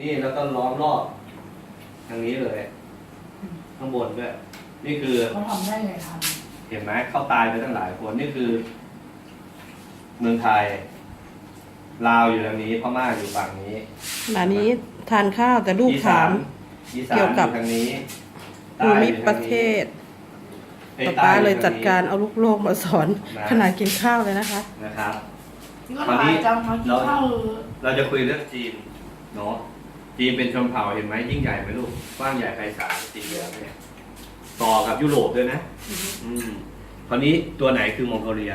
นี่แล้วก็ล้อมรอบทางนี้เลยข้างบนด้วยนี่คือเขาทำได้ไงทเห็นไหมเขาตายไปตั้งหลายคนนี่คือ เมืองไทย ลาวอยู่ทางนี้พม่าอยู่ฝั่งนี้ขณะนี้ทานข้าวแต่ลูกถาม อีสานเกี่ยวกับ อทางนี้ภูมิประเทศใต้ป๊าอป๊าเลยทงจัดนี้การเอาลูกโลกมาสอนนะขณะกินข้าวเลยนะคะนะครับำก็ถ่ายจำมากินข้าวเราจะคุยเรื่องจีนเนาะ จีนเป็นชนเผ่าเห็นไหมยิ่งใหญ่ไหมลูกกว้างใหญ่ไพศาลสีเหลืองเนี่ยต่อกับยุโรปด้วยนะ อืมคราวนี้ตัวไหนคือมองโกเลีย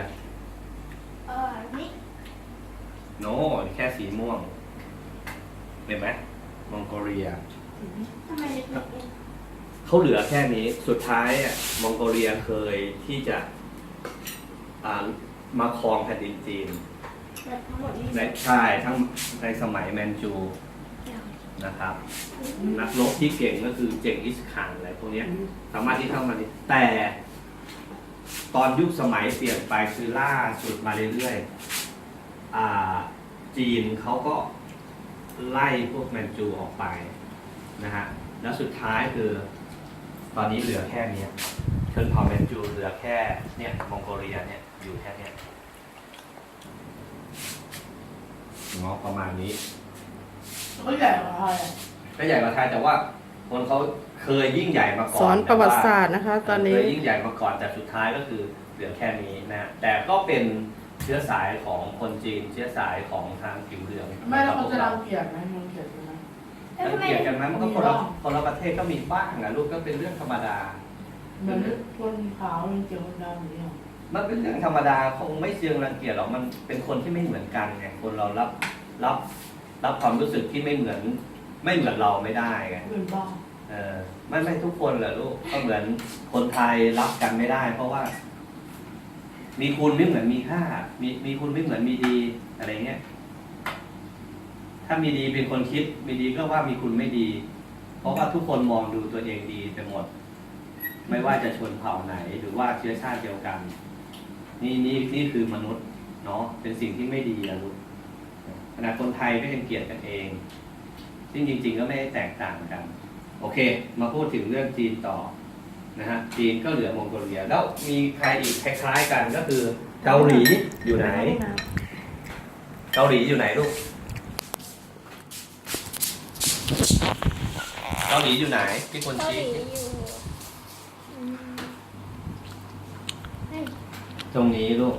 เออนี่โน แค่สีม่วง เห็นไหมมองโกเลีย ทำไมเล็กๆเองเขาเหลือแค่นี้สุดท้ายอะมองโกเลียเคยที่จะอ่ามาครองแผ่นดินจีน แบบทั้งหมดนี่ ในใช่ทั้งในสมัยแมนจู นะครับ นักรบที่เก่งก็คือเจงกิสข่านอะไรพวกนี้สามารถที่เข้ามาได้แต่ตอนยุคสมัยเปลี่ยนไปคือล่าสุดมาเรื่อยๆจีนเขาก็ไล่พวกแมนจูออกไปนะฮะ แล้วสุดท้ายคือ ตอนนี้เหลือแค่นี้ยชนเผ่าแมนจูเหลือแค่เนี่ยมองโกเลียเนี่ยอยู่แค่นี้ยเนาะประมาณนี้ ก็ใหญ่กว่าไทยอะก็ใหญ่กว่าไทยแต่ว่าคนเขาเคยยิ่งใหญ่มาก่อนสอนประวัติศาสตแร์นะคะต่ตอนว่านี้เคยยิ่งใหญ่มาก่อนแต่สุดท้ายก็คือเหลือแค่นี้นะ แต่ก็เป็นเชื้อสายของคนจีน เชื้อสายของทางผิวเหลืองไม่แล้วมันจะเรารังเกียจไหมมันเกลียดไหมแล้วรัทำงไมเกียจกันไหมมันก็คนละมีบ้างคนละประเทศก็มีบ้างอะลูกก็เป็นเรื่องธรรมดา เหมือนคนขาวมันเกลียดคนดำอย่างเงี้ยมันเป็นเรื่องธรรมดาคงไม่เชิงรังเกียจหรอกมันเป็นคนที่ไม่เหมือนกันไงคนเรารับรับ รับความรู้สึกที่ไม่เหมือน ไม่เหมือนเราไม่ได้ไงเป็นบ้าเออไม่ไม่ทุกคนแหละลูกก็เหมือนคนไทยรับกันไม่ได้ เพราะว่า มีคุณไม่เหมือนมีค่า มีมีคุณไม่เหมือนมีดีอะไรเงี้ยถ้ามีดีเป็นคนคิด มีดีก็ว่ามีคุณไม่ดี เพราะว่าทุกคนมองดูตัวเองดีไปหมด ไม่ว่าจะชนเผ่าไหน หรือว่าเชื้อชาติเดียวกัน นี่นี่นี่คือมนุษย์เนาะเป็นสิ่งที่ไม่ดีอะลูก ขณะคนไทยก็ยังเกลียดกันเอง ซึ่งจริง ๆ ก็ไม่ได้แตกต่างกัน โอเค มาพูดถึงเรื่องจีนต่อนะฮะจีนก็เหลือมองโกเลีย แล้วมีใครอีกคล้ายๆกันก็คือเกาหลีอยู่ไหน เกาหลีอยู่ไหนลูก เกาหลีอยู่ไหนที่คนเกาหชี้ ลีอยู่อืมเฮ้ยตรงนี้ลูก